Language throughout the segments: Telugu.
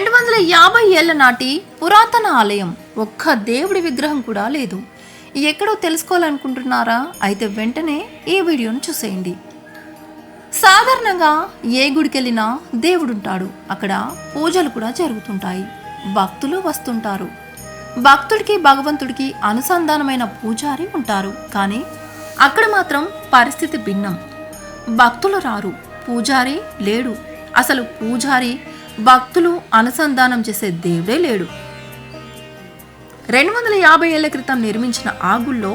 రెండు వందల యాభై ఏళ్ళ నాటి పురాతన ఆలయం. ఒక్క దేవుడి విగ్రహం కూడా లేదు. ఎక్కడో తెలుసుకోవాలనుకుంటున్నారా? అయితే వెంటనే ఈ వీడియోను చూసేయండి. సాధారణంగా ఏ గుడికి వెళ్ళినా దేవుడుంటాడు. అక్కడ పూజలు కూడా జరుగుతుంటాయి. భక్తులు వస్తుంటారు. భక్తుడికి భగవంతుడికి అనుసంధానమైన పూజారి ఉంటారు. కానీ అక్కడ మాత్రం పరిస్థితి భిన్నం. భక్తులు రారు. పూజారి లేడు. అసలు పూజారి భక్తులు అనుసంధానం చేసే దేవుడే లేడు. రెండు వందల యాభై ఏళ్ళ క్రితం నిర్మించిన ఆ గుళ్ళో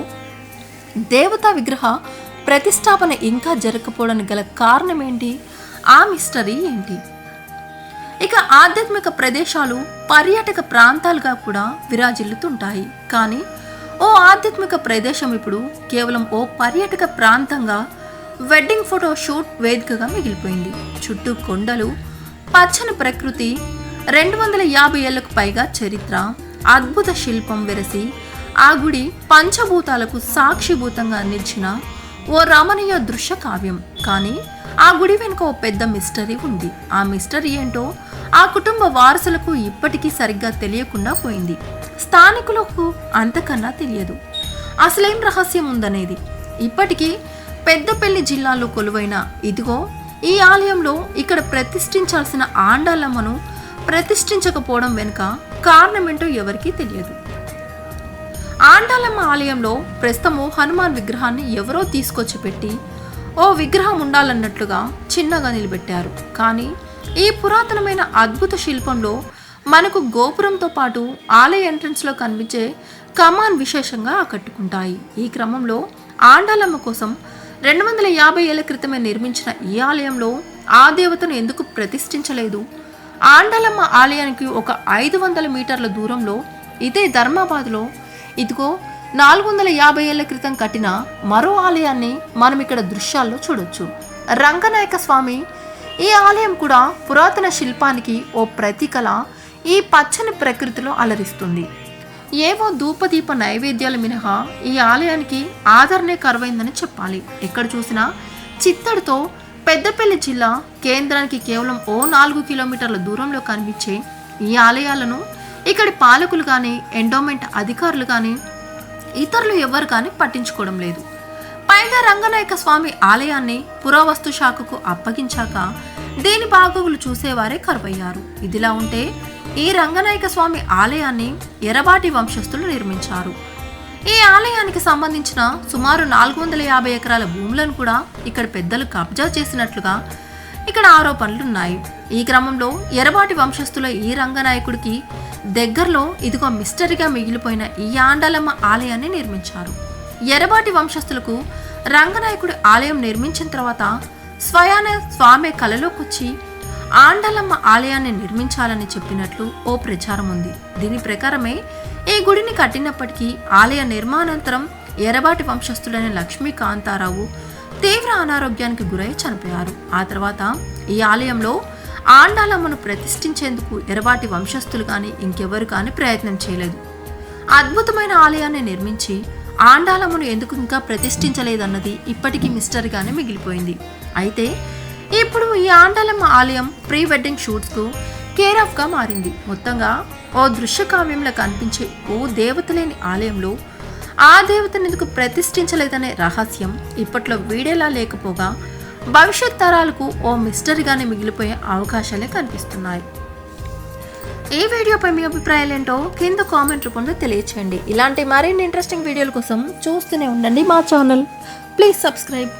దేవతా విగ్రహ ప్రతిష్టాపన ఇంకా జరగకపోవడానికి గల కారణం ఏంటి ఆ మిస్టరీ ఏంటి? ఇక ఆధ్యాత్మిక ప్రదేశాలు పర్యాటక ప్రాంతాలుగా కూడా విరాజిల్లుతుంటాయి. కానీ ఓ ఆధ్యాత్మిక ప్రదేశం ఇప్పుడు కేవలం ఓ పర్యాటక ప్రాంతంగా వెడ్డింగ్ ఫోటో షూట్ వేదికగా మిగిలిపోయింది. చుట్టూ కొండలు పచ్చని ప్రకృతి రెండు వందల యాభై ఏళ్ళకు పైగా చరిత్ర అద్భుత శిల్పం వెరసి ఆ గుడి పంచభూతాలకు సాక్షిభూతంగా నిలిచిన ఓ రమణీయ దృశ్య కావ్యం. కానీ ఆ గుడి వెనుక ఓ పెద్ద మిస్టరీ ఉంది. ఆ మిస్టరీ ఏంటో ఆ కుటుంబ వారసులకు ఇప్పటికీ సరిగ్గా తెలియకుండా పోయింది. స్థానికులకు అంతకన్నా తెలియదు. అసలేం రహస్యం ఉందనేది. ఇప్పటికీ పెద్దపల్లి జిల్లాలో కొలువైన ఇదిగో ఈ ఆలయంలో ఇక్కడ ప్రతిష్ఠించాల్సిన ఆండాలమ్మను ప్రతిష్ఠించకపోవడం వెనుక కారణమేంటో ఎవరికీ తెలియదు. ఆండాలమ్మ ఆలయంలో ప్రస్తుతము హనుమాన్ విగ్రహాన్ని ఎవరో తీసుకొచ్చి పెట్టి ఓ విగ్రహం ఉండాలన్నట్లుగా చిన్నగా నిలబెట్టారు. కానీ ఈ పురాతనమైన అద్భుత శిల్పంలో మనకు గోపురంతో పాటు ఆలయ ఎంట్రన్స్లో కనిపించే కమాన్ విశేషంగా ఆకట్టుకుంటాయి. ఈ క్రమంలో ఆండాలమ్మ కోసం రెండు వందల యాభై ఏళ్ళ క్రితమే నిర్మించిన ఈ ఆలయంలో ఆ దేవతను ఎందుకు ప్రతిష్ఠించలేదు? ఆండాలమ్మ ఆలయానికి ఒక ఐదు వందల మీటర్ల దూరంలో ఇదే ధర్మాబాద్లో ఇదిగో నాలుగు వందల యాభై ఏళ్ళ క్రితం కట్టిన మరో ఆలయాన్ని మనం ఇక్కడ దృశ్యాల్లో చూడొచ్చు. రంగనాయక స్వామి ఈ ఆలయం కూడా పురాతన శిల్పానికి ఓ ప్రతీకల ఈ పచ్చని ప్రకృతిలో అలరిస్తుంది. ఏవో ధూపదీప నైవేద్యాలు మినహా ఈ ఆలయానికి ఆదరణే కరువైందని చెప్పాలి. ఎక్కడ చూసినా చిత్తడితో పెద్దపల్లి జిల్లా కేంద్రానికి కేవలం ఓ నాలుగు కిలోమీటర్ల దూరంలో కనిపించే ఈ ఆలయాలను ఇక్కడి పాలకులు కానీ ఎండోమెంట్ అధికారులు కానీ ఇతరులు ఎవరు కానీ పట్టించుకోవడం లేదు. పైగా రంగనాయక స్వామి ఆలయాన్ని పురావస్తు శాఖకు అప్పగించాక దీని బాగోగులు చూసేవారే కరువయ్యారు. ఇదిలా ఉంటే ఈ రంగనాయక స్వామి ఆలయాన్ని ఎరబాటి వంశస్థులు నిర్మించారు. ఈ ఆలయానికి సంబంధించిన సుమారు నాలుగు వందల యాభై ఎకరాల భూములను కూడా ఇక్కడ పెద్దలు కబ్జా చేసినట్లుగా ఇక్కడ ఆరోపణలున్నాయి. ఈ క్రమంలో ఎరబాటి వంశస్థుల ఈ రంగనాయకుడికి దగ్గరలో ఇదిగో మిస్టరీగా మిగిలిపోయిన ఈ ఆండలమ్మ ఆలయాన్ని నిర్మించారు. ఎరబాటి వంశస్థులకు రంగనాయకుడి ఆలయం నిర్మించిన తర్వాత స్వయాన స్వామి కలలోకొచ్చి ఆండలమ్మ ఆలయాన్ని నిర్మించాలని చెప్పినట్లు ఓ ప్రచారం ఉంది. దీని ప్రకారమే ఈ గుడిని కట్టినప్పటికీ ఆలయ నిర్మాణానంతరం ఎరబాటి వంశస్థుడైన లక్ష్మీ కాంతారావు తీవ్ర అనారోగ్యానికి గురై చనిపోయారు. ఆ తర్వాత ఈ ఆలయంలో ఆండాలమ్మను ప్రతిష్ఠించేందుకు ఎరబాటి వంశస్థులు కానీ ఇంకెవరు కానీ ప్రయత్నం చేయలేదు. అద్భుతమైన ఆలయాన్ని నిర్మించి ఆండాలమ్మను ఎందుకు ఇంకా ప్రతిష్ఠించలేదన్నది ఇప్పటికీ మిస్టరీగానే మిగిలిపోయింది. అయితే ఇప్పుడు ఈ ఆండాలమ్మ ఆలయం ప్రీ వెడ్డింగ్ షూట్స్కు కేర్ ఆఫ్గా మారింది. మొత్తంగా ఓ దృశ్య కావ్యంలో కనిపించే ఓ దేవత లేని ఆలయంలో ఆ దేవతను ఎందుకు ప్రతిష్ఠించలేదనే రహస్యం ఇప్పట్లో వీడేలా లేకపోగా భవిష్యత్ తరాలకు ఓ మిస్టరీగానే మిగిలిపోయే అవకాశాలే కనిపిస్తున్నాయి. ఈ వీడియోపై మీ అభిప్రాయాలు ఏంటో కింద కామెంట్ రూపంలో తెలియచేయండి. ఇలాంటి మరిన్ని ఇంట్రెస్టింగ్ వీడియోల కోసం చూస్తూనే ఉండండి మా ఛానల్. Please subscribe.